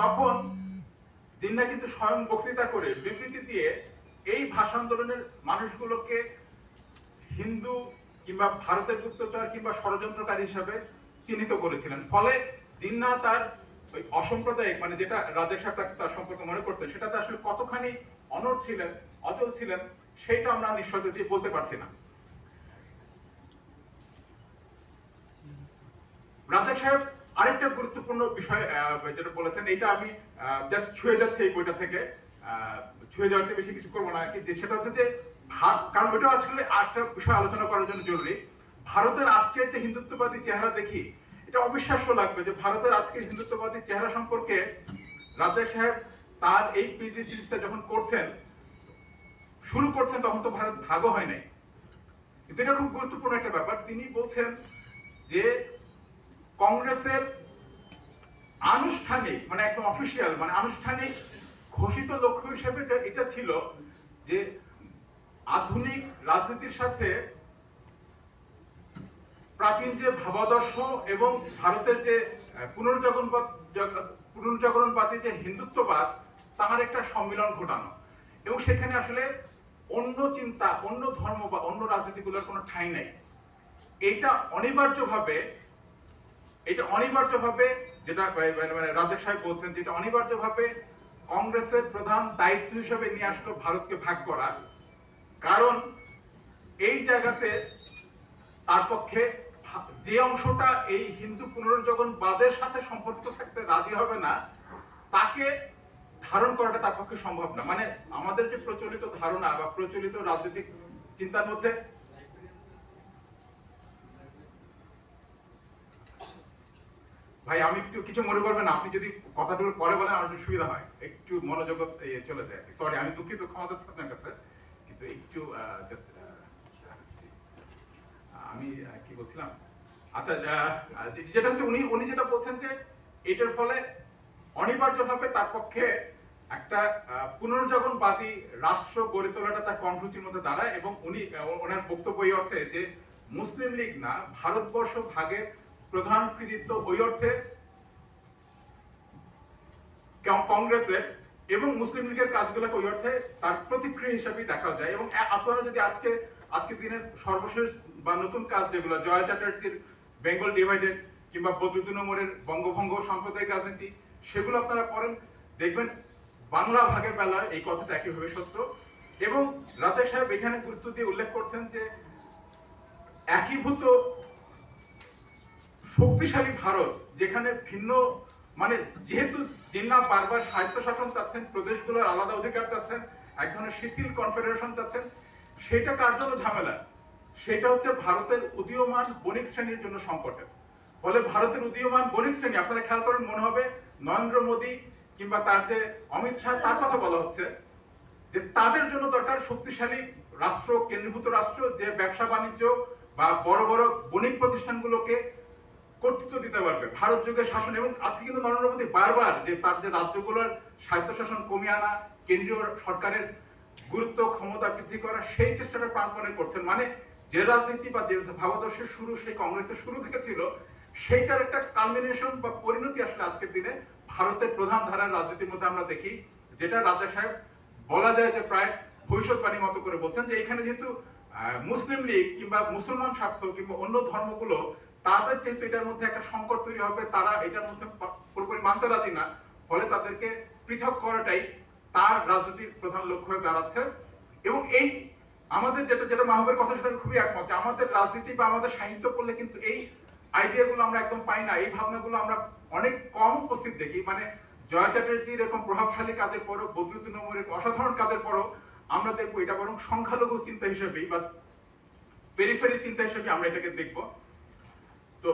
তখন জিন্না কিন্তু স্বয়ং বক্তৃতা করে বিবৃতি দিয়ে এই ভাষা আন্দোলনের মানুষগুলোকে হিন্দু কিংবা ভারতের গুপ্তচর কিংবা ষড়যন্ত্রকারী হিসাবে চিহ্নিত করেছিলেন। ফলে জিন্না তার ওই অসাম্প্রদায়িক মানে যেটা রাজেক সাহেব তার সম্পর্কে মনে করতেন, সেটাতে আসলে কতখানি অনড় ছিলেন, অচল ছিলেন, সেটা আমরা নিশ্চয়তা দিয়ে বলতে পারছি না। রাজাক সাহেব আরেকটা গুরুত্বপূর্ণ বিষয় যেটা বলেছেন, এটা আমি জাস্ট ছুঁয়ে যাচ্ছে এই বইটা থেকে। ছুঁয়ে যাওয়ার চেয়ে বেশি কিছু করব না কি। সেটা হচ্ছে যে, ভার- কারণ ওইটা আসলে আরেকটা বিষয় আলোচনা করার জন্য জরুরি। ভারতের আজকের যে হিন্দুত্ববাদী চেহারা দেখি, এটা অবিশ্বাস্য লাগবে যে ভারতের আজকের হিন্দুত্ববাদী চেহারা সম্পর্কে রাজাক সাহেব তার এই পিএইচডি থিসিসটা যখন করছেন, শুরু করছেন, তখন তো ভারত ভাগও হয় নাই। কিন্তু এটা খুব গুরুত্বপূর্ণ একটা ব্যাপার। তিনি বলছেন যে কংগ্রেসের আনুষ্ঠানিক মানে একদম অফিসিয়াল মানে আনুষ্ঠানিক ঘোষিত লক্ষ্য হিসেবে এটা- ছিল যে আধুনিক রাজনীতির সাথে প্রাচীন যে ভাবাদর্শ এবং ভারতের যে পুনর্জাগরণবাদ, জগ- পুনর্জাগরণবাদী যে হিন্দুত্ববাদ, তার একটা সম্মিলন ঘটানো। এবং সেখানে আসলে অন্য চিন্তা, অন্য ধর্ম বা অন্য রাজনীতিগুলোর কোনো ঠাঁই নাই। এটা অনিবার্যভাবে এটা অনিবার্যভাবে যেটা মানে মানে রাজেক সাহেব বলছেন যেটা অনিবার্যভাবে কংগ্রেসের প্রধান দায়িত্ব হিসেবে নিয়ে আসলো ভারতকে ভাগ করা। কারণ এই জায়গাতে তার পক্ষে যে অংশটা এই হিন্দু পুনর্জগণবাদের সাথে সম্পর্কিত থাকতে রাজি হবে না, তাকে ধারণ করাটা তার পক্ষে সম্ভব না। মানে আমাদের যে প্রচলিত ধারণা বা প্রচলিত রাজনৈতিক চিন্তার মধ্যে ভাই আমি একটু কিছু মনে করবেন আপনি যদি কথাগুলো পরে বলেন আমার একটু সুবিধা হয়। একটু মনোযোগ চলে যায় সরি আমি দুঃখিত ক্ষমা চাচ্ছি আপনার কাছে। কিন্তু একটু জাস্ট আমি কি বলছিলাম? আচ্ছা যেটা হচ্ছে উনি উনি যেটা বলছেন যে এটার ফলে অনিবার্যভাবে তার পক্ষে একটা আহ, পুনর্জগণবাদী রাষ্ট্র গড়ে তোলাটা তার কর্মসূচির মধ্যে দাঁড়ায় এবং উনি ওনার বক্তব্য অর্থে যে মুসলিম লীগ না ভারতবর্ষ ভাগের প্রধান কৃতিত্ব ওই অর্থে কংগ্রেসের এবং মুসলিম লীগের কাজগুলোকে ওই অর্থে তার প্রতিক্রিয়া হিসাবে দেখা যায়। এবং আপনারা যদি আজকে, আজকের দিনের সর্বশেষ বা নতুন কাজ যেগুলো, জয়া চ্যাটার্জির বেঙ্গল ডিভাইডেড কিংবা বদরুদ্দিন ওমরের বঙ্গভঙ্গ সাম্প্রদায়িক রাজনীতি, সেগুলো আপনারা পড়েন, দেখবেন বাংলা ভাগের বেলায় এই কথাটা একইভাবে সত্য। এবং রাজাক সাহেব এখানে গুরুত্ব দিয়ে উল্লেখ করছেন যে, একীভূত শক্তিশালী ভারত, যেখানে ভিন্ন মানে যেহেতু জিন্না বারবার স্বায়ত্ত শাসন চাচ্ছেন, প্রদেশগুলোর আলাদা অধিকার চাচ্ছেন, এক ধরনের শিথিল কনফেডারেশন চাচ্ছেন, সেটা কার জন্য ঝামেলা? সেটা হচ্ছে ভারতের উদীয়মান বণিক শ্রেণির জন্য সংকটের। ফলে ভারতের উদীয়মান বণিক শ্রেণি, আপনারা খেয়াল করেন, মনে হবে নরেন্দ্র মোদী কিংবা তার যে অমিত শাহ, তার কথা বলা হচ্ছে, যে তাদের জন্য দরকার শক্তিশালী রাষ্ট্র, কেন্দ্রীভূত রাষ্ট্র, যে ব্যবসা বাণিজ্য বা বড় বড় বণিক প্রতিষ্ঠানগুলোকে কর্তৃত্ব দিতে পারবে। ভারত যুগের শাসন এবং আজকে কিন্তু নরেন্দ্র মোদী বারবার যে তার যে রাজ্যগুলোর স্বায়ত্তশাসন কমিয়ে আনা, কেন্দ্রীয় সরকারের গুরুত্ব, ক্ষমতা বৃদ্ধি করা, সেই চেষ্টাটা প্রাণপণে করছেন। মানে যে রাজনীতি বা যে ভাবাদর্শের শুরু সেই কংগ্রেসের শুরু থেকে ছিল, সেইটার একটা কালমিনেশন বা পরিণতি আসলে আজকের দিনে ভারতের প্রধান ধারার রাজনীতির মধ্যে আমরা দেখি, যেটা রাজা সাহেব বলা যায় যে প্রায় ভবিষ্যৎবাণী মতো করে বলছেন যে এখানে যেহেতু মুসলিম লীগ কিংবা মুসলমান স্বার্থ কিংবা অন্য ধর্মগুলো তাদের যেহেতু এটার মধ্যে একটা সংকট তৈরি হবে, তারা এটার মধ্যে পুরোপুরি মানতে রাজি না। ফলে তাদেরকে পৃথক করাটাই তার রাজনীতির প্রধান লক্ষ্য হয়ে দাঁড়াচ্ছে। এবং এই আমাদের যেটা যেটা মাহবের কথা সেটা খুবই একমত আমাদের রাজনীতি বা আমাদের সাহিত্য পড়লে কিন্তু এই আইডিয়াগুলো আমরা একদম পাই না। এই ভাবনাগুলো আমরা অনেক কম উপস্থিত দেখি। মানে জয়া চ্যাটার্জির এরকম প্রভাবশালী কাজের পরও, বদরুদ্দিন ওমরের অসাধারণ কাজের পরও আমরা দেখব এটা বরং সংখ্যালঘু চিন্তা হিসেবেই বা পেরিফেরি চিন্তা হিসেবে আমরা এটাকে দেখব। তো